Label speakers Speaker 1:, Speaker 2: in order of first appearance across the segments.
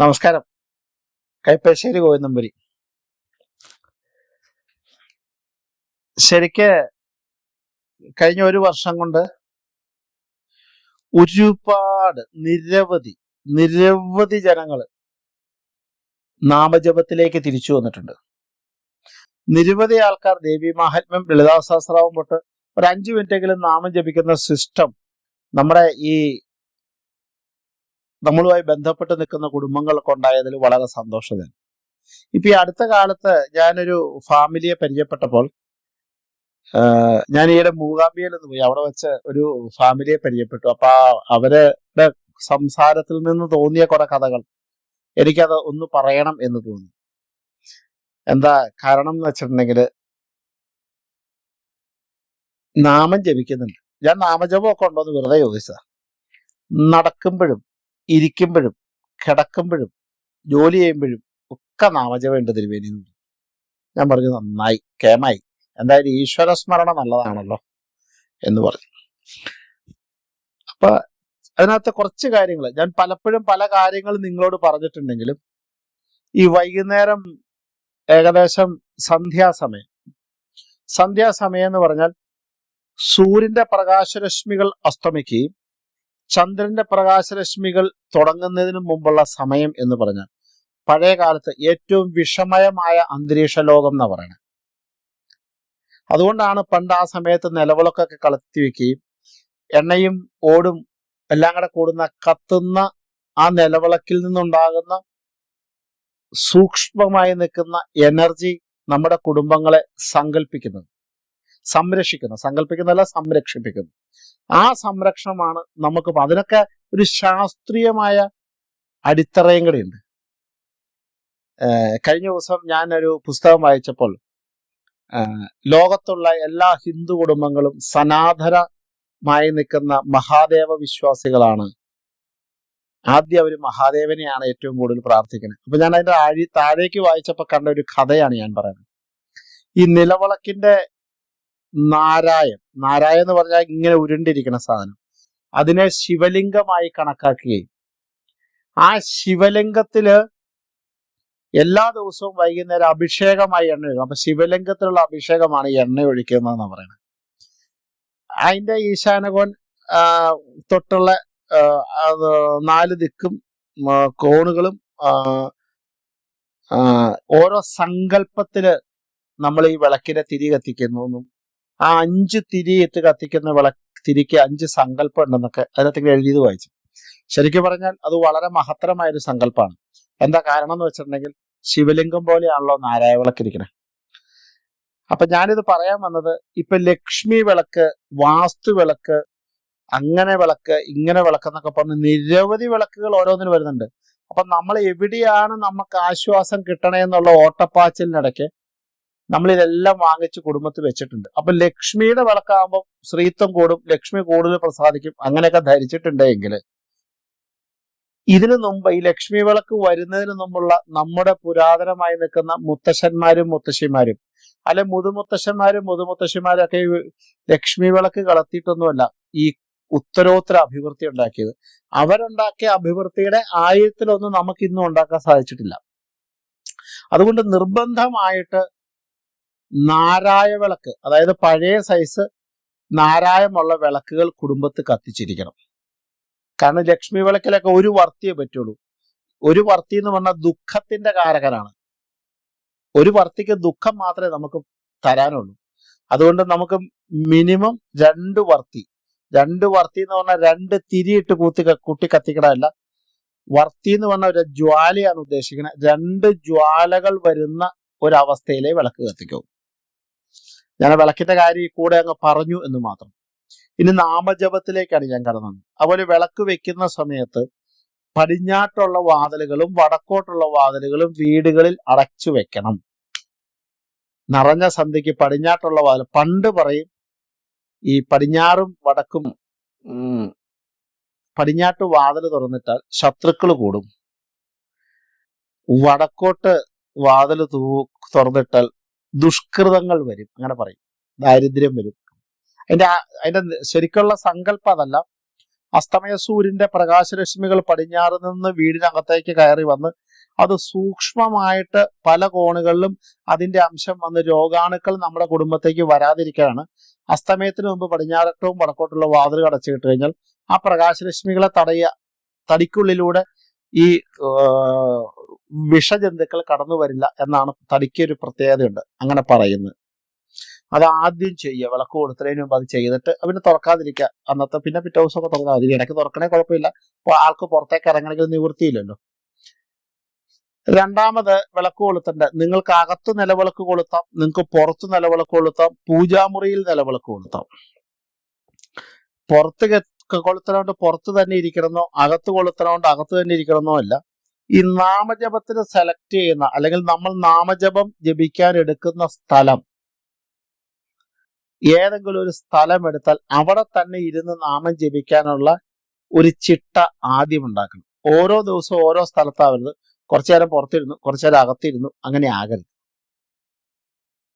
Speaker 1: നമസ്കാരം. കൈപ്പശ്ശേരി ഗോവിന്ദമ്പുരി ശരിക്ക് കഴിഞ്ഞ ഒരു വർഷം കൊണ്ട് ഒരുപാട് നിരവധി നിരവധി ജനങ്ങൾ നാമജപത്തിലേക്ക് തിരിച്ചു വന്നിട്ടുണ്ട്. നിരവധി ആൾക്കാർ ദേവി മാഹാത്മ്യം ലളിതാ സഹസ്രാവും തൊട്ട് ഒരു അഞ്ചു മിനിറ്റെങ്കിലും നാമം ജപിക്കുന്ന സിസ്റ്റം നമ്മുടെ ഈ നമ്മളുമായി ബന്ധപ്പെട്ട് നിൽക്കുന്ന കുടുംബങ്ങളൊക്കെ ഉണ്ടായതിൽ വളരെ സന്തോഷമാണ് ഇപ്പൊ ഈ അടുത്ത കാലത്ത് ഞാനൊരു ഫാമിലിയെ പരിചയപ്പെട്ടപ്പോൾ ഞാൻ ഈയിടെ മൂകാംബിയയിൽ നിന്ന് പോയി. അവിടെ വെച്ച് ഒരു ഫാമിലിയെ പരിചയപ്പെട്ടു. അപ്പൊ അവരുടെ സംസാരത്തിൽ നിന്ന് തോന്നിയ കുറെ കഥകൾ എനിക്കത് ഒന്ന് പറയണം എന്ന് തോന്നി. എന്താ കാരണം എന്ന് വെച്ചിട്ടുണ്ടെങ്കിൽ നാമം ജപിക്കുന്നുണ്ട്. ഞാൻ നാമജപമൊക്കെ ഉണ്ടോ എന്ന് വെറുതെ ചോദിച്ചതാ. നടക്കുമ്പോഴും ഇരിക്കുമ്പോഴും കിടക്കുമ്പോഴും ജോലി ചെയ്യുമ്പോഴും ഒക്കെ നാമജപമുണ്ട് തിരുവേനി എന്ന്. ഞാൻ പറഞ്ഞു നന്നായി കേമായി. എന്തായാലും ഈശ്വര സ്മരണ നല്ലതാണല്ലോ എന്ന് പറഞ്ഞു. അപ്പൊ അതിനകത്ത് കുറച്ച് കാര്യങ്ങൾ. ഞാൻ പലപ്പോഴും പല കാര്യങ്ങൾ നിങ്ങളോട് പറഞ്ഞിട്ടുണ്ടെങ്കിലും ഈ വൈകുന്നേരം ഏകദേശം സന്ധ്യാസമയം. സന്ധ്യാസമയം എന്ന് പറഞ്ഞാൽ സൂര്യന്റെ പ്രകാശരശ്മികൾ അസ്തമിക്കുകയും ചന്ദ്രന്റെ പ്രകാശരശ്മികൾ തുടങ്ങുന്നതിന് മുമ്പുള്ള സമയം എന്ന് പറഞ്ഞാൽ പഴയ കാലത്ത് ഏറ്റവും വിഷമയമായ അന്തരീക്ഷ ലോകം എന്ന് പറയുന്നത് അതുകൊണ്ടാണ് പണ്ട് ആ സമയത്ത് നിലവിളക്കൊക്കെ കളത്തി വെക്കുകയും എണ്ണയും ഓടും എല്ലാം കൂടെ കൂടുന്ന കത്തുന്ന ആ നിലവിളക്കിൽ നിന്നുണ്ടാകുന്ന സൂക്ഷ്മമായി നിൽക്കുന്ന എനർജി നമ്മുടെ കുടുംബങ്ങളെ സങ്കല്പിക്കുന്നത് സംരക്ഷിക്കുന്നു സങ്കല്പിക്കുന്നതല്ല സംരക്ഷിപ്പിക്കുന്നു. ആ സംരക്ഷണമാണ് നമുക്ക് അതിനൊക്കെ ഒരു ശാസ്ത്രീയമായ അടിത്തറയും കൂടി ഉണ്ട്. കഴിഞ്ഞ ദിവസം ഞാനൊരു പുസ്തകം വായിച്ചപ്പോൾ ലോകത്തുള്ള എല്ലാ ഹിന്ദു കുടുംബങ്ങളും സനാതനമായി നിൽക്കുന്ന മഹാദേവ വിശ്വാസികളാണ്. ആദ്യം അവർ മഹാദേവനെയാണ് ഏറ്റവും കൂടുതൽ പ്രാർത്ഥിക്കുന്നത്. അപ്പൊ ഞാൻ അതിന്റെ ആഴി താഴേക്ക് വായിച്ചപ്പോൾ കണ്ട ഒരു കഥയാണ് ഞാൻ പറയുന്നത്. ഈ നിലവിളക്കിന്റെ നാരായം നാരായൺ എന്ന് പറഞ്ഞാൽ ഇങ്ങനെ ഉരുണ്ടിരിക്കുന്ന സാധനം. അതിനെ ശിവലിംഗമായി കണക്കാക്കുകയും. ആ ശിവലിംഗത്തിൽ എല്ലാ ദിവസവും വൈകുന്നേരം അഭിഷേകമായി എണ്ണ ഒഴിക്കും. അപ്പൊ ശിവലിംഗത്തിലുള്ള അഭിഷേകമാണ് എണ്ണ ഒഴിക്കുന്നതെന്ന് പറയുന്നത് അതിന്റെ ഈശാനകോൻ തൊട്ടുള്ള നാല് ദിക്കും കോണുകളും ഓരോ സങ്കല്പത്തിൽ നമ്മൾ ഈ വിളക്കിനെ തിരി കത്തിക്കുന്നു എന്നും ആ അഞ്ച് തിരി എത്ത് കത്തിക്കുന്ന വിളക്ക് തിരിക്ക് അഞ്ച് സങ്കല്പം ഉണ്ടെന്നൊക്കെ അതിനകത്ത് എഴുതിയത് വായിച്ചു. ശരിക്കും പറഞ്ഞാൽ അത് വളരെ മഹത്തരമായ ഒരു സങ്കല്പമാണ് എന്താ കാരണം എന്ന് വെച്ചിട്ടുണ്ടെങ്കിൽ ശിവലിംഗം പോലെയാണല്ലോ നാരായ വിളക്കിരിക്കുന്നത് അപ്പൊ ഞാനിത് പറയാൻ വന്നത് ഇപ്പൊ ലക്ഷ്മി വിളക്ക് വാസ്തു വിളക്ക് അങ്ങനെ വിളക്ക് ഇങ്ങനെ വിളക്ക് എന്നൊക്കെ പറഞ്ഞ് നിരവധി വിളക്കുകൾ ഓരോന്നിനും വരുന്നുണ്ട്. അപ്പൊ നമ്മൾ എവിടെയാണ് നമുക്ക് ആശ്വാസം കിട്ടണേ എന്നുള്ള ഓട്ടപ്പാച്ചിലിനിടയ്ക്ക് നമ്മൾ ഇതെല്ലാം വാങ്ങിച്ച് കുടുംബത്തിൽ വെച്ചിട്ടുണ്ട്. അപ്പൊ ലക്ഷ്മിയുടെ വിളക്കാകുമ്പോൾ ശ്രീത്വം കൂടും ലക്ഷ്മി കൂടുതൽ പ്രസാദിക്കും അങ്ങനെയൊക്കെ ധരിച്ചിട്ടുണ്ടെങ്കിൽ ഇതിനു മുമ്പ് ഈ ലക്ഷ്മി വിളക്ക് വരുന്നതിന് മുമ്പുള്ള നമ്മുടെ പുരാതനമായി നിൽക്കുന്ന മുത്തശ്ശന്മാരും മുത്തശ്ശിമാരും അല്ലെ മുതുമുത്തശ്ശന്മാരും മുതുമുത്തശ്ശിമാരും ഒക്കെ ലക്ഷ്മി വിളക്ക് കളത്തിയിട്ടൊന്നുമല്ല ഈ ഉത്തരോത്തര അഭിവൃദ്ധി ഉണ്ടാക്കിയത്. അവരുണ്ടാക്കിയ അഭിവൃദ്ധിയുടെ ആയിരത്തിലൊന്നും നമുക്ക് ഇന്നും ഉണ്ടാക്കാൻ സാധിച്ചിട്ടില്ല. അതുകൊണ്ട് നിർബന്ധമായിട്ട് നാരായ വിളക്ക് അതായത് പഴയ സൈസ് നാരായമുള്ള വിളക്കുകൾ കുടുംബത്ത് കത്തിച്ചിരിക്കണം. കാരണം ലക്ഷ്മി വിളക്കിലൊക്കെ ഒരു വർത്തിയേ പറ്റുള്ളൂ. ഒരു വർത്തി എന്ന് പറഞ്ഞാൽ ദുഃഖത്തിന്റെ കാരകനാണ്. ഒരു വർത്തിക്ക് ദുഃഖം മാത്രമേ നമുക്ക് തരാനുള്ളൂ. അതുകൊണ്ട് നമുക്ക് മിനിമം രണ്ട് വർത്തി. രണ്ട് വർത്തി എന്ന് പറഞ്ഞാൽ രണ്ട് തിരിയിട്ട് കൂത്തി കൂട്ടി കത്തിക്കണമല്ല വർത്തി എന്ന് പറഞ്ഞ ഒരു ജ്വാലയാണ് ഉദ്ദേശിക്കുന്നത് രണ്ട് ജ്വാലകൾ വരുന്ന ഒരവസ്ഥയിലെ വിളക്ക് കത്തിക്കൂ. ഞാൻ വിളക്കിന്റെ കാര്യം ഈ കൂടെ അങ്ങ് പറഞ്ഞു എന്ന് മാത്രം. ഇനി നാമജപത്തിലേക്കാണ് ഞാൻ കടന്നത്. അതുപോലെ വിളക്ക് വെക്കുന്ന സമയത്ത് പടിഞ്ഞാട്ടുള്ള വാതിലുകളും വടക്കോട്ടുള്ള വാതിലുകളും വീടുകളിൽ അടച്ചു വെക്കണം. നിറഞ്ഞ സന്ധ്യക്ക് പടിഞ്ഞാട്ടുള്ള വാതിൽ പണ്ട് പറയും ഈ പടിഞ്ഞാറും വടക്കും പടിഞ്ഞാട്ട് വാതിൽ തുറന്നിട്ടാൽ ശത്രുക്കൾ കൂടും. വടക്കോട്ട് വാതിൽ തുറന്നിട്ടാൽ ദുഷ്കൃതങ്ങൾ വരും. അങ്ങനെ പറയും. ദാരിദ്ര്യം വരും. അതിന്റെ അതിന്റെ ശരിക്കുള്ള സങ്കല്പം അതല്ല. അസ്തമയ സൂര്യന്റെ പ്രകാശരശ്മികൾ പടിഞ്ഞാറ് നിന്ന് വീടിനകത്തേക്ക് കയറി വന്ന് അത് സൂക്ഷ്മമായിട്ട് പല കോണുകളിലും അതിന്റെ അംശം വന്ന് രോഗാണുക്കൾ നമ്മുടെ കുടുംബത്തേക്ക് വരാതിരിക്കാനാണ് അസ്തമയത്തിന് മുമ്പ് പടിഞ്ഞാറട്ടവും വടക്കോട്ടുള്ള വാതിൽ കടച്ചിട്ട് കഴിഞ്ഞാൽ ആ പ്രകാശരശ്മികളെ തടയുക തടിക്കുള്ളിലൂടെ ഈ വിഷജന്തുക്കൾ കടന്നു വരില്ല എന്നാണ് തടിക്ക് ഒരു പ്രത്യേകതയുണ്ട്. അങ്ങനെ പറയുന്നത് അത് ആദ്യം ചെയ്യുക വിളക്ക് കൊടുത്തതിന് മുമ്പ് അത് ചെയ്തിട്ട് അവന് തുറക്കാതിരിക്കുക അന്നത്തെ പിന്നെ പിറ്റേ ദിവസമൊക്കെ തുറന്നാൽ മതി. ഇടയ്ക്ക് തുറക്കണേ കുഴപ്പമില്ല. ആൾക്ക് പുറത്തേക്ക് ഇറങ്ങണമെങ്കിൽ നിവൃത്തിയില്ലല്ലോ. രണ്ടാമത് വിളക്ക് കൊളുത്തണ്ട. നിങ്ങൾക്ക് അകത്ത് നിലവിളക്ക് കൊളുത്താം. നിങ്ങൾക്ക് പുറത്ത് നിലവിളക്ക് കൊളുത്താം. പൂജാമുറിയിൽ നിലവിളക്ക് കൊളുത്താം. പുറത്ത് കെ- കൊളുത്തണോണ്ട് പുറത്ത് തന്നെ ഇരിക്കണമെന്നോ അകത്ത് കൊളുത്തനോണ്ട് അകത്ത് തന്നെ ഇരിക്കണമെന്നോ അല്ല. ഈ നാമജപത്തിന് സെലക്ട് ചെയ്യുന്ന അല്ലെങ്കിൽ നമ്മൾ നാമജപം ജപിക്കാൻ എടുക്കുന്ന സ്ഥലം. ഏതെങ്കിലും ഒരു സ്ഥലം എടുത്താൽ അവിടെ തന്നെ ഇരുന്ന് നാമം ജപിക്കാനുള്ള ഒരു ചിട്ട ആദ്യം ഉണ്ടാക്കണം. ഓരോ ദിവസവും ഓരോ സ്ഥലത്താവരുത്. കുറച്ചു നേരം പുറത്തിരുന്നു കുറച്ചു നേരം അകത്തിരുന്നു അങ്ങനെ ആകരുത്.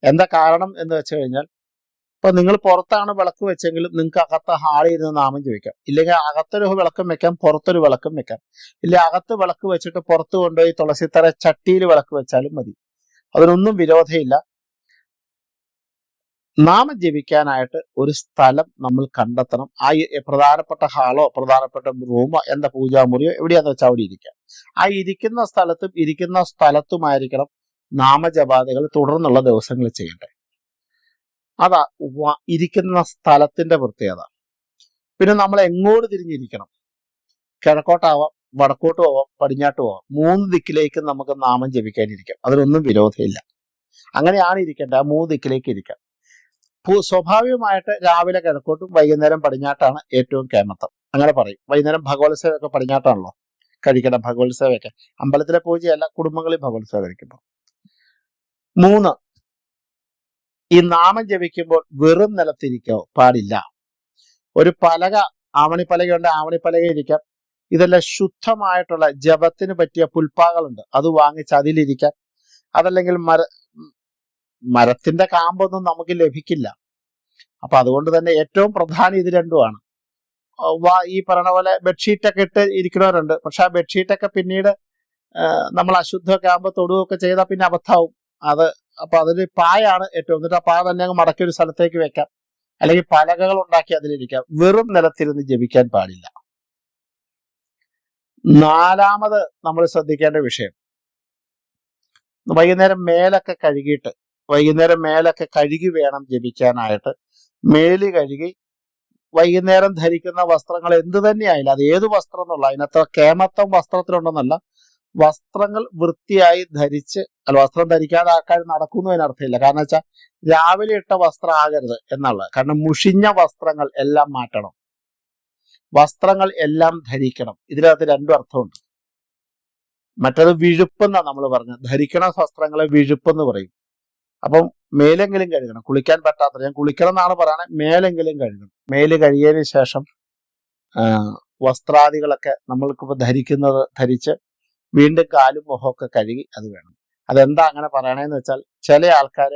Speaker 1: എന്താ കാരണം എന്ന് വെച്ച് കഴിഞ്ഞാൽ ഇപ്പൊ നിങ്ങൾ പുറത്താണ് വിളക്ക് വെച്ചെങ്കിൽ നിങ്ങൾക്ക് അകത്ത് ഹാളിൽ ഇരുന്ന് നാമം ചോദിക്കാം ഇല്ലെങ്കിൽ അകത്തൊരു വിളക്കും വെക്കാം പുറത്തൊരു വിളക്കും വെക്കാം. ഇല്ല അകത്ത് വിളക്ക് വെച്ചിട്ട് പുറത്ത് കൊണ്ടുപോയി തുളസിത്തറ ചട്ടിയിൽ വിളക്ക് വെച്ചാലും മതി. അതിനൊന്നും വിരോധമില്ല. നാമം ജപിക്കാനായിട്ട് ഒരു സ്ഥലം നമ്മൾ കണ്ടെത്തണം. ആ പ്രധാനപ്പെട്ട ഹാളോ പ്രധാനപ്പെട്ട റൂമോ എന്താ പൂജാമുറിയോ എവിടെയാന്ന് വെച്ചാൽ അവിടെ ഇരിക്കാം. ആ ഇരിക്കുന്ന സ്ഥലത്തും ഇരിക്കുന്ന സ്ഥലത്തുമായിരിക്കണം നാമജപാതകൾ തുടർന്നുള്ള ദിവസങ്ങൾ ചെയ്യട്ടെ അതാ ഇരിക്കുന്ന സ്ഥലത്തിന്റെ പ്രത്യേകത. പിന്നെ നമ്മൾ എങ്ങോട്ട് തിരിഞ്ഞിരിക്കണം? കിഴക്കോട്ടാവാം വടക്കോട്ട് പോവാം പടിഞ്ഞാട്ട് പോവാം. മൂന്ന് ദിക്കിലേക്ക് നമുക്ക് നാമം ജപിക്കാനിരിക്കാം. അതിലൊന്നും വിരോധമില്ല. അങ്ങനെയാണ് ഇരിക്കേണ്ടത്. ആ മൂന്ന് ദിക്കിലേക്ക് ഇരിക്കാം. സ്വാഭാവികമായിട്ട് രാവിലെ കിഴക്കോട്ടും വൈകുന്നേരം പടിഞ്ഞാട്ടാണ് ഏറ്റവും കേമത്തം. അങ്ങനെ പറയും. വൈകുന്നേരം ഭഗവത് സേവയൊക്കെ പടിഞ്ഞാട്ടാണല്ലോ? കഴിക്കണം ഭഗവത് സേവയൊക്കെ അമ്പലത്തിലെ പൂജയല്ല കുടുംബങ്ങളിൽ ഭഗവത് സേവ കഴിക്കുമ്പോൾ മൂന്ന് ഈ നാമം ജപിക്കുമ്പോൾ വെറും നിലത്തിരിക്കോ? പാടില്ല. ഒരു പലക ആവണിപ്പലകയുണ്ട് ആവണിപ്പലക ഇരിക്കാം ഇതെല്ലാം ശുദ്ധമായിട്ടുള്ള ജപത്തിന് പറ്റിയ പുൽപ്പാകളുണ്ട്. അത് വാങ്ങിച്ച് അതിലിരിക്കാം. അതല്ലെങ്കിൽ മര മരത്തിന്റെ കാമ്പൊന്നും നമുക്ക് ലഭിക്കില്ല. അപ്പൊ അതുകൊണ്ട് തന്നെ ഏറ്റവും പ്രധാനം ഇത് രണ്ടുമാണ്. ഈ പറഞ്ഞ പോലെ ബെഡ്ഷീറ്റൊക്കെ ഇട്ട് ഇരിക്കുന്നവരുണ്ട്. പക്ഷെ ആ ബെഡ്ഷീറ്റൊക്കെ പിന്നീട് നമ്മൾ അശുദ്ധമൊക്കെ ആകുമ്പോൾ തൊടുകയൊക്കെ ചെയ്താൽ പിന്നെ അബദ്ധാവും. അത് അപ്പൊ അതിൽ പായാണ് ഏറ്റവും എന്നിട്ട് ആ പായ തന്നെ അങ്ങ് മടക്കി ഒരു സ്ഥലത്തേക്ക് വെക്കാം. അല്ലെങ്കിൽ പലകകൾ ഉണ്ടാക്കി അതിലിരിക്കാം. വെറും നിലത്തിരുന്ന് ജപിക്കാൻ പാടില്ല. നാലാമത് നമ്മൾ ശ്രദ്ധിക്കേണ്ട വിഷയം. വൈകുന്നേരം മേലൊക്കെ കഴുകിയിട്ട് വൈകുന്നേരം മേലൊക്കെ കഴുകി വേണം ജപിക്കാനായിട്ട്. മേൽ കഴുകി വൈകുന്നേരം ധരിക്കുന്ന വസ്ത്രങ്ങൾ എന്ത് തന്നെയായാലും അത് ഏത് വസ്ത്രം എന്നുള്ള അതിനകത്ത് കേമത്വം വസ്ത്രത്തിലുണ്ടെന്നല്ല വസ്ത്രങ്ങൾ വൃത്തിയായി ധരിച്ച് അല്ല വസ്ത്രം ധരിക്കാതെ ആൾക്കാർ നടക്കുന്നു അതിനർത്ഥമില്ല കാരണം വെച്ചാൽ രാവിലെ ഇട്ട വസ്ത്രം ആകരുത് എന്നുള്ളത്. കാരണം മുഷിഞ്ഞ വസ്ത്രങ്ങൾ എല്ലാം മാറ്റണം. വസ്ത്രങ്ങൾ എല്ലാം ധരിക്കണം. ഇതിനകത്ത് രണ്ടും അർത്ഥമുണ്ട്. മറ്റത് വിഴുപ്പെന്നാണ് നമ്മൾ പറഞ്ഞത്. ധരിക്കണ വസ്ത്രങ്ങളെ വിഴുപ്പെന്ന് പറയും. അപ്പം മേലെങ്കിലും കഴുകണം. കുളിക്കാൻ പറ്റാത്ത ഞാൻ കുളിക്കണം എന്നാണ് പറയുന്നത് മേലെങ്കിലും കഴുകണം. മേൽ കഴുകിയതിന് ശേഷം വസ്ത്രാദികളൊക്കെ നമ്മൾക്കിപ്പോൾ ധരിക്കുന്നത് ധരിച്ച് വീണ്ടും കാലും മുഖമൊക്കെ കഴുകി അത് വേണം. അതെന്താ അങ്ങനെ പറയണേന്ന് വെച്ചാൽ ചില ആൾക്കാർ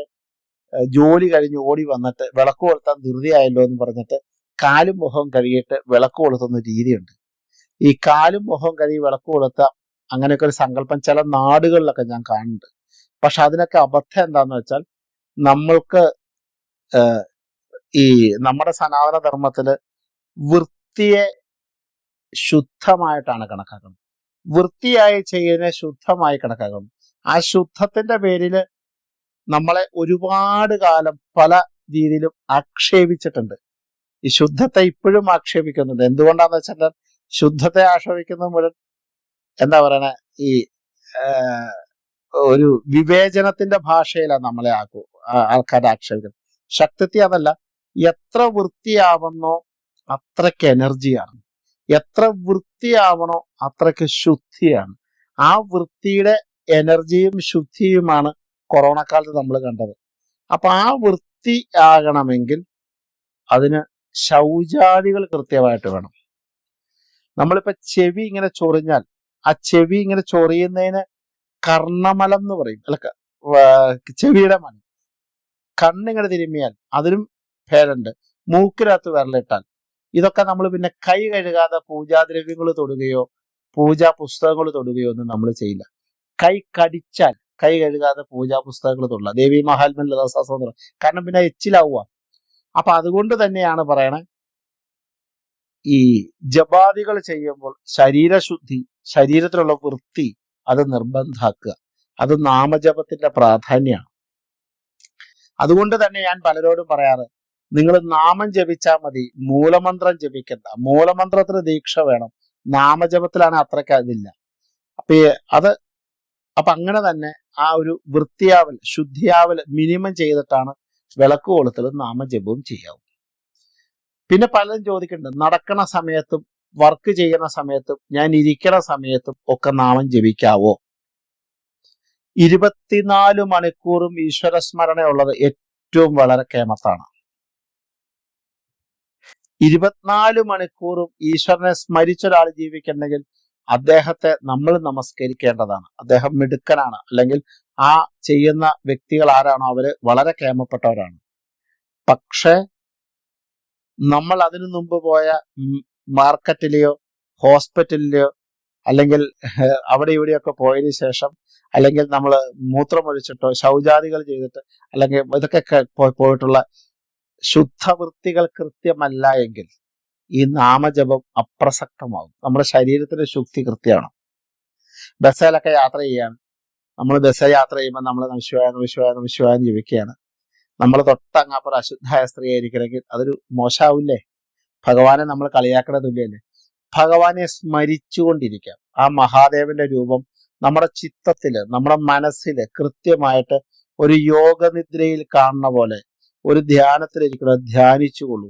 Speaker 1: ജോലി കഴിഞ്ഞ് ഓടി വന്നിട്ട് വിളക്ക് കൊളുത്താൻ ധൃതിയായല്ലോ എന്ന് പറഞ്ഞിട്ട് കാലും മുഖവും കഴുകിയിട്ട് വിളക്ക് കൊളുത്തുന്ന രീതിയുണ്ട്. ഈ കാലും മുഖവും കഴുകി വിളക്ക് കൊളുത്താം അങ്ങനെയൊക്കെ ഒരു സങ്കല്പം ചില നാടുകളിലൊക്കെ ഞാൻ കാണുന്നുണ്ട്. പക്ഷെ അതിനൊക്കെ അബദ്ധം എന്താന്ന് വെച്ചാൽ നമ്മൾക്ക് ഈ നമ്മുടെ സനാതന ധർമ്മത്തിൽ വൃത്തിയെ ശുദ്ധമായിട്ടാണ് കണക്കാക്കുന്നത്. വൃത്തിയായി ചെയ്യുന്നതിനെ ശുദ്ധമായി കണക്കാക്കണം. ആ ശുദ്ധത്തിന്റെ പേരിൽ നമ്മളെ ഒരുപാട് കാലം പല രീതിയിലും ആക്ഷേപിച്ചിട്ടുണ്ട്. ഈ ശുദ്ധത്തെ ഇപ്പോഴും ആക്ഷേപിക്കുന്നുണ്ട്. എന്തുകൊണ്ടാന്ന് വെച്ചാൽ ശുദ്ധത്തെ ആക്ഷേപിക്കുന്നത് മുഴുവൻ എന്താ പറയണ? ഈ ഒരു വിവേചനത്തിന്റെ ഭാഷയിലാണ് നമ്മളെ ആക്കൂ ആൾക്കാരെ ആക്ഷേപിക്കുന്നത്. ശക്തി അതല്ല എത്ര വൃത്തിയാവുന്നോ അത്രയ്ക്ക് എനർജിയാണ് എത്ര വൃത്തിയാവണോ അത്രയ്ക്ക് ശുദ്ധിയാണ്. ആ വൃത്തിയുടെ എനർജിയും ശുദ്ധിയുമാണ് കൊറോണ കാലത്ത് നമ്മൾ കണ്ടത്. അപ്പൊ ആ വൃത്തി ആകണമെങ്കിൽ അതിന് ശൗചാദികൾ കൃത്യമായിട്ട് വേണം. നമ്മളിപ്പോ ചെവി ഇങ്ങനെ ചൊറിഞ്ഞാൽ ആ ചെവി ഇങ്ങനെ ചൊറിയുന്നതിന് കർണമലം എന്ന് പറയും. അല്ല ചെവിയുടെ മലം. കണ്ണിങ്ങനെ തിരുമ്മിയാൽ അതിനും ഭേദമുണ്ട്. മൂക്കിനകത്ത് വിരലിട്ടാൽ. ഇതൊക്കെ നമ്മൾ പിന്നെ കൈ കഴുകാതെ പൂജാദ്രവ്യങ്ങൾ തൊടുകയോ പൂജാ പുസ്തകങ്ങൾ തൊടുകയോ ഒന്നും നമ്മൾ ചെയ്യില്ല. കൈ കടിച്ചാൽ കൈ കഴുകാതെ പൂജാ പുസ്തകങ്ങൾ തൊടില്ല ദേവി മഹാത്മൻ ലതാസാസം കാരണം പിന്നെ എച്ചിലാവുക അപ്പൊ അതുകൊണ്ട് തന്നെയാണ് പറയണേ ഈ ജപാദികൾ ചെയ്യുമ്പോൾ ശരീരശുദ്ധി ശരീരത്തിലുള്ള വൃത്തി അത് നിർബന്ധാക്കുക. അത് നാമജപത്തിന്റെ പ്രാധാന്യമാണ്. അതുകൊണ്ട് തന്നെ ഞാൻ പലരോടും പറയാറ് നിങ്ങൾ നാമം ജപിച്ചാൽ മതി. മൂലമന്ത്രം ജപിക്കണ്ട. മൂലമന്ത്രത്തിന് ദീക്ഷ വേണം. നാമജപത്തിലാണ് അത്രയ്ക്ക് അതില്ല. അപ്പൊ അത് അപ്പൊ അങ്ങനെ തന്നെ ആ ഒരു വൃത്തിയാവൽ ശുദ്ധിയാവൽ മിനിമം ചെയ്തിട്ടാണ് വിളക്ക് കൊളുത്തലും നാമജപവും ചെയ്യാവും പിന്നെ പലരും ചോദിക്കുന്നുണ്ട് നടക്കണ സമയത്തും വർക്ക് ചെയ്യുന്ന സമയത്തും ഞാൻ ഇരിക്കണ സമയത്തും ഒക്കെ നാമം ജപിക്കാവോ? ഇരുപത്തിനാല് മണിക്കൂറും ഈശ്വര സ്മരണ ഉള്ളത് ഏറ്റവും വളരെ കേമത്താണ്. ഇരുപത്തിനാല് മണിക്കൂറും ഈശ്വരനെ സ്മരിച്ച ഒരാൾ ജീവിക്കണമെങ്കിൽ അദ്ദേഹത്തെ നമ്മൾ നമസ്കരിക്കേണ്ടതാണ്. അദ്ദേഹം മിടുക്കനാണ്. അല്ലെങ്കിൽ ആ ചെയ്യുന്ന വ്യക്തികൾ ആരാണോ അവർ വളരെ കേമപ്പെട്ടവരാണ് പക്ഷെ നമ്മൾ അതിനു മുമ്പ് പോയ മാർക്കറ്റിലെയോ ഹോസ്പിറ്റലിലെയോ അല്ലെങ്കിൽ അവിടെ ഇവിടെയൊക്കെ പോയതിനു ശേഷം അല്ലെങ്കിൽ നമ്മൾ മൂത്രമൊഴിച്ചിട്ടോ ശൗചാദികൾ ചെയ്തിട്ട് അല്ലെങ്കിൽ ഇതൊക്കെ പോയിട്ടുള്ള ശുദ്ധവൃത്തികൾ കൃത്യമല്ല എങ്കിൽ ഈ നാമജപം അപ്രസക്തമാകും. നമ്മുടെ ശരീരത്തിന്റെ ശുദ്ധി കൃത്യമാണ്. ബസ്സിലൊക്കെ യാത്ര ചെയ്യാണ്. നമ്മൾ ബസ് യാത്ര ചെയ്യുമ്പോൾ നമ്മൾ നമശിവായ നമശിവായ നമശിവായ എന്ന് ജപിക്കുകയാണ്. നമ്മൾ തൊട്ടങ്ങാപ്പുറം അശുദ്ധായ സ്ത്രീ ആയിരിക്കണമെങ്കിൽ അതൊരു മോശമാവില്ലേ ഭഗവാനെ നമ്മൾ കളിയാക്കണ തുല്യല്ലേ? ഭഗവാനെ സ്മരിച്ചുകൊണ്ടിരിക്കാം ആ മഹാദേവന്റെ രൂപം നമ്മുടെ ചിത്തത്തിൽ നമ്മുടെ മനസ്സിൽ കൃത്യമായിട്ട് ഒരു യോഗനിദ്രയിൽ കാണുന്ന പോലെ ഒരു ധ്യാനത്തിലിരിക്കണം ധ്യാനിച്ചുകൊള്ളൂ.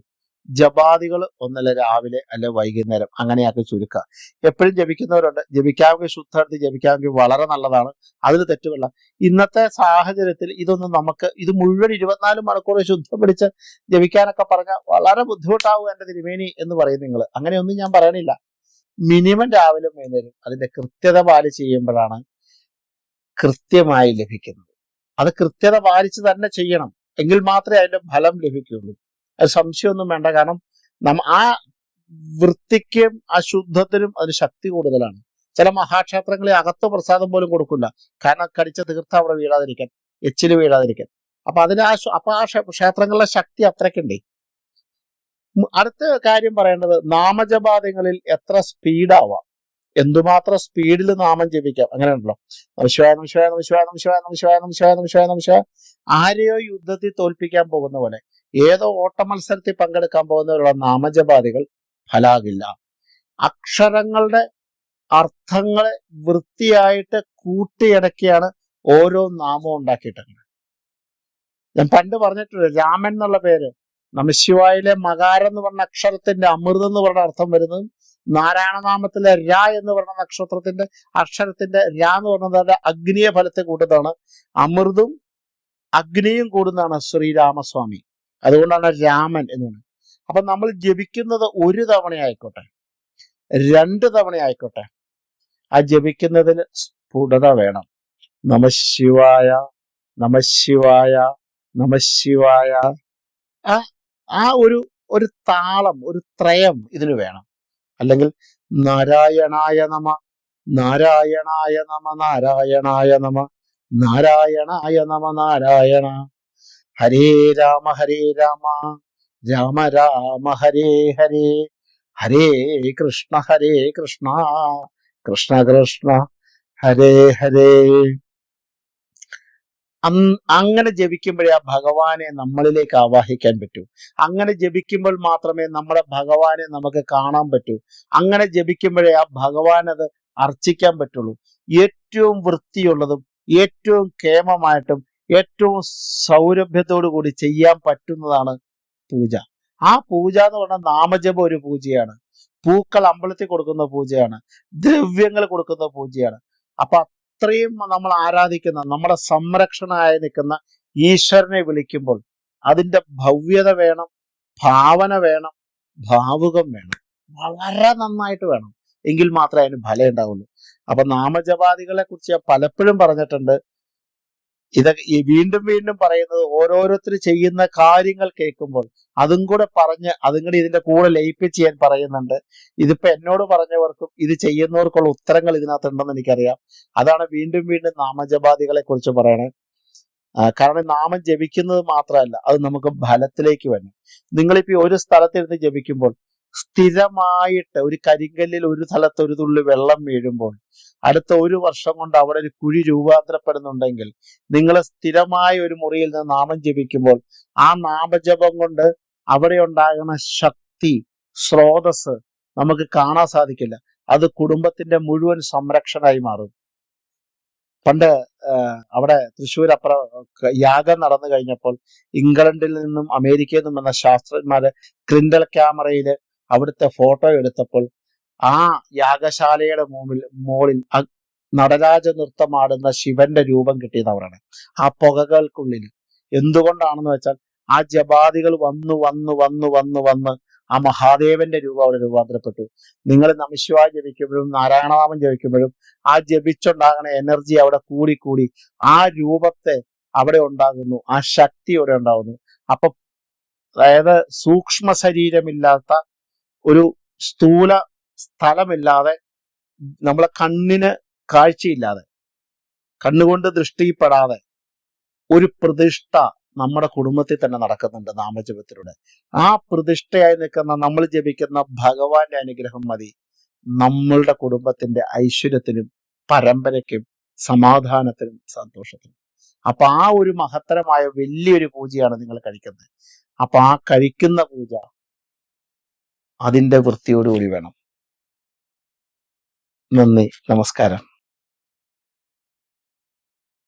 Speaker 1: ജപാദികൾ ഒന്നല്ല രാവിലെ അല്ല വൈകുന്നേരം അങ്ങനെയാക്കി ചുരുക്കുക എപ്പോഴും ജപിക്കുന്നവരുണ്ട്. ജപിക്കാമെങ്കിൽ ശുദ്ധമെടുത്ത് ജപിക്കാമെങ്കിൽ വളരെ നല്ലതാണ്. അതിൽ തെറ്റുമില്ല ഇന്നത്തെ സാഹചര്യത്തിൽ ഇതൊന്നും നമുക്ക് ഇത് മുഴുവൻ ഇരുപത്തിനാല് മണിക്കൂർ ശുദ്ധം പിടിച്ച് ജപിക്കാനൊക്കെ പറഞ്ഞാൽ വളരെ ബുദ്ധിമുട്ടാവും എന്റെ തിരുമേനി എന്ന് പറയും നിങ്ങൾ അങ്ങനെയൊന്നും ഞാൻ പറയണില്ല. മിനിമം രാവിലെ വൈകുന്നേരം അതിന്റെ കൃത്യത പാലിച്ച് ചെയ്യുമ്പോഴാണ് കൃത്യമായി ലഭിക്കുന്നത്. അത് കൃത്യത പാലിച്ച് തന്നെ ചെയ്യണം. എങ്കിൽ മാത്രമേ അതിന്റെ ഫലം ലഭിക്കുകയുള്ളൂ. അത് സംശയമൊന്നും വേണ്ട. കാരണം നമ്മ ആ വൃത്തിക്കും ആ ശുദ്ധത്തിനും അതിന് ശക്തി കൂടുതലാണ്. ചില മഹാക്ഷേത്രങ്ങളിൽ അകത്ത് പ്രസാദം പോലും കൊടുക്കില്ല. കാരണം കടിച്ച തീർത്ഥ അവിടെ വീഴാതിരിക്കാൻ എച്ചിൽ വീഴാതിരിക്കാൻ. അപ്പൊ അതിന് ആ അപ്പൊ ആ ക്ഷേ- ക്ഷേത്രങ്ങളിലെ ശക്തി അത്രയ്ക്കുണ്ടേ. ഉം, അടുത്ത കാര്യം പറയേണ്ടത് നാമജപാദങ്ങളിൽ എത്ര സ്പീഡാവാം. എന്തുമാത്രം സ്പീഡിൽ നാമം ജപിക്കാം. അങ്ങനെ ഉണ്ടല്ലോ നമശിവായ നമശിവായ നമശിവായ നമശിവായ നമശിവായ നമശിവായ നമശിവായ. ആരെയോ യുദ്ധത്തിൽ തോൽപ്പിക്കാൻ പോകുന്ന പോലെ ഏതോ ഓട്ട മത്സരത്തിൽ പങ്കെടുക്കാൻ പോകുന്നവരുള്ള നാമജപാദികൾ ഫലാകില്ല. അക്ഷരങ്ങളുടെ അർത്ഥങ്ങളെ വൃത്തിയായിട്ട് കൂട്ടിയിടക്കിയാണ് ഓരോ നാമവും ഉണ്ടാക്കിയിട്ടുണ്ട് ഞാൻ പണ്ട് പറഞ്ഞിട്ടുണ്ട് രാമൻ എന്നുള്ള പേര് നമശിവായിലെ മകാരം എന്ന് പറഞ്ഞ അക്ഷരത്തിന്റെ അമൃതം എന്ന് പറഞ്ഞ അർത്ഥം വരുന്നതും നാരായണനാമത്തിലെ രാ എന്ന് പറഞ്ഞ നക്ഷത്രത്തിന്റെ അക്ഷരത്തിന്റെ രാ എന്ന് പറഞ്ഞത് അഗ്നിയ ഫലത്തെ കൂട്ടുന്നതാണ്. അമൃതും അഗ്നിയും കൂടുന്നതാണ് ശ്രീരാമസ്വാമി. അതുകൊണ്ടാണ് രാമൻ എന്ന് പറയുന്നത്. അപ്പൊ നമ്മൾ ജപിക്കുന്നത് ഒരു തവണ ആയിക്കോട്ടെ രണ്ട് തവണ ആയിക്കോട്ടെ ആ ജപിക്കുന്നതിൽ സ്ഫുടത വേണം. നമശിവായ നമശിവായ ആ ആ ഒരു ഒരു താളം ഒരു ത്രയം ഇതിന് വേണം. അല്ലെങ്കിൽ നാരായണായ നമ നാരായണായ നമ നാരായണായ നമ നാരായണായ നമ നാരായണ. ഹരേ രാമ ഹരേ രാമ രാമ രാമ ഹരേ ഹരേ. ഹരേ കൃഷ്ണ ഹരേ കൃഷ്ണ കൃഷ്ണ കൃഷ്ണ ഹരേ ഹരേ. അങ്ങനെ ജപിക്കുമ്പോഴേ ആ ഭഗവാനെ നമ്മളിലേക്ക് ആവാഹിക്കാൻ പറ്റൂ. അങ്ങനെ ജപിക്കുമ്പോൾ മാത്രമേ നമ്മുടെ ഭഗവാനെ നമുക്ക് കാണാൻ പറ്റൂ. അങ്ങനെ ജപിക്കുമ്പോഴേ ആ ഭഗവാൻ അത് അർച്ചിക്കാൻ പറ്റുള്ളൂ. ഏറ്റവും വൃത്തിയുള്ളതും ഏറ്റവും കേമമായിട്ടും ഏറ്റവും സൗരഭ്യത്തോടു കൂടി ചെയ്യാൻ പറ്റുന്നതാണ് പൂജ. ആ പൂജ എന്ന് പറഞ്ഞാൽ നാമജപം ഒരു പൂജയാണ്. പൂക്കൾ അമ്പലത്തിൽ കൊടുക്കുന്ന പൂജയാണ്. ദ്രവ്യങ്ങൾ കൊടുക്കുന്ന പൂജയാണ്. അപ്പൊ അത്രയും നമ്മൾ ആരാധിക്കുന്ന നമ്മുടെ സംരക്ഷണമായി നിൽക്കുന്ന ഈശ്വരനെ വിളിക്കുമ്പോൾ അതിന്റെ ഭവ്യത വേണം ഭാവന വേണം ഭാവുകം വേണം. വളരെ നന്നായിട്ട് വേണം. എങ്കിൽ മാത്രമേ അതിന് ഫലം ഉണ്ടാവുള്ളൂ. അപ്പൊ നാമജപാദികളെ കുറിച്ച് ഞാൻ പലപ്പോഴും പറഞ്ഞിട്ടുണ്ട്. ഇത് ഈ വീണ്ടും വീണ്ടും പറയുന്നത് ഓരോരുത്തർ ചെയ്യുന്ന കാര്യങ്ങൾ കേൾക്കുമ്പോൾ അതും കൂടെ പറഞ്ഞ് അതും കൂടി ഇതിന്റെ കൂടെ ലയിപ്പിച്ച് ഞാൻ പറയുന്നുണ്ട്. ഇതിപ്പോ എന്നോട് പറഞ്ഞവർക്കും ഇത് ചെയ്യുന്നവർക്കുള്ള ഉത്തരങ്ങൾ ഇതിനകത്തുണ്ടെന്ന് എനിക്കറിയാം. അതാണ് വീണ്ടും വീണ്ടും നാമജപാദികളെ കുറിച്ച് പറയണേ കാരണം നാമം ജപിക്കുന്നത് മാത്രമല്ല അത് നമുക്ക് ഫലത്തിലേക്ക് വരണം. നിങ്ങളിപ്പോ ഒരു സ്ഥലത്തിരുന്ന് ജപിക്കുമ്പോൾ സ്ഥിരമായിട്ട് ഒരു കരിങ്കല്ലിൽ ഒരു സ്ഥലത്ത് ഒരു തുള്ളി വെള്ളം വീഴുമ്പോൾ അടുത്ത ഒരു വർഷം കൊണ്ട് അവിടെ ഒരു കുഴി രൂപാന്തരപ്പെടുന്നുണ്ടെങ്കിൽ നിങ്ങൾ സ്ഥിരമായ ഒരു മുറിയിൽ നിന്ന് നാമം ജപിക്കുമ്പോൾ ആ നാമജപം കൊണ്ട് അവിടെ ഉണ്ടാകുന്ന ശക്തി സ്രോതസ് നമുക്ക് കാണാൻ സാധിക്കില്ല. അത് കുടുംബത്തിന്റെ മുഴുവൻ സംരക്ഷണമായി മാറും. പണ്ട് അവിടെ തൃശ്ശൂർ അപ്പുറം യാഗം നടന്നു കഴിഞ്ഞപ്പോൾ ഇംഗ്ലണ്ടിൽ നിന്നും അമേരിക്കയിൽ നിന്നും വന്ന ശാസ്ത്രജ്ഞന്മാര് ക്രിൻഡൽ ക്യാമറയിൽ അവിടുത്തെ ഫോട്ടോ എടുത്തപ്പോൾ ആ യാഗശാലയുടെ മുമ്പിൽ മോളിൽ നടരാജ നൃത്തമാടുന്ന ശിവന്റെ രൂപം കിട്ടിയതവരാണ് ആ പുകകൾക്കുള്ളിൽ എന്തുകൊണ്ടാണെന്ന് വെച്ചാൽ ആ ജപാദികൾ വന്നു വന്നു വന്നു വന്നു വന്ന് ആ മഹാദേവന്റെ രൂപം അവിടെ രൂപാന്തരപ്പെട്ടു. നിങ്ങൾ നമശിവായ ജപിക്കുമ്പോഴും നാരായണനാമം ജപിക്കുമ്പോഴും ആ ജപിച്ചുണ്ടാകുന്ന എനർജി അവിടെ കൂടി കൂടി ആ രൂപത്തെ അവിടെ ഉണ്ടാകുന്നു ആ ശക്തി അവിടെ ഉണ്ടാകുന്നു. അപ്പൊ അതായത് സൂക്ഷ്മ ശരീരമില്ലാത്ത ഒരു സ്ഥൂല സ്ഥലമില്ലാതെ നമ്മളെ കണ്ണിന് കാഴ്ചയില്ലാതെ കണ്ണുകൊണ്ട് ദൃഷ്ടിപ്പെടാതെ ഒരു പ്രതിഷ്ഠ നമ്മുടെ കുടുംബത്തിൽ തന്നെ നടക്കുന്നുണ്ട് നാമജപത്തിലൂടെ. ആ പ്രതിഷ്ഠയായി നിൽക്കുന്ന നമ്മൾ ജപിക്കുന്ന ഭഗവാന്റെ അനുഗ്രഹം മതി. നമ്മളുടെ കുടുംബത്തിന്റെ ഐശ്വര്യത്തിനും പരമ്പരയ്ക്കും സമാധാനത്തിനും സന്തോഷത്തിനും. അപ്പൊ ആ ഒരു മഹത്തരമായ വലിയൊരു പൂജയാണ് നിങ്ങൾ കഴിക്കുന്നത്. അപ്പൊ ആ കഴിക്കുന്ന പൂജ അതിന്റെ വൃത്തിയോടുകൂടി വേണം. നന്ദി. നമസ്കാരം.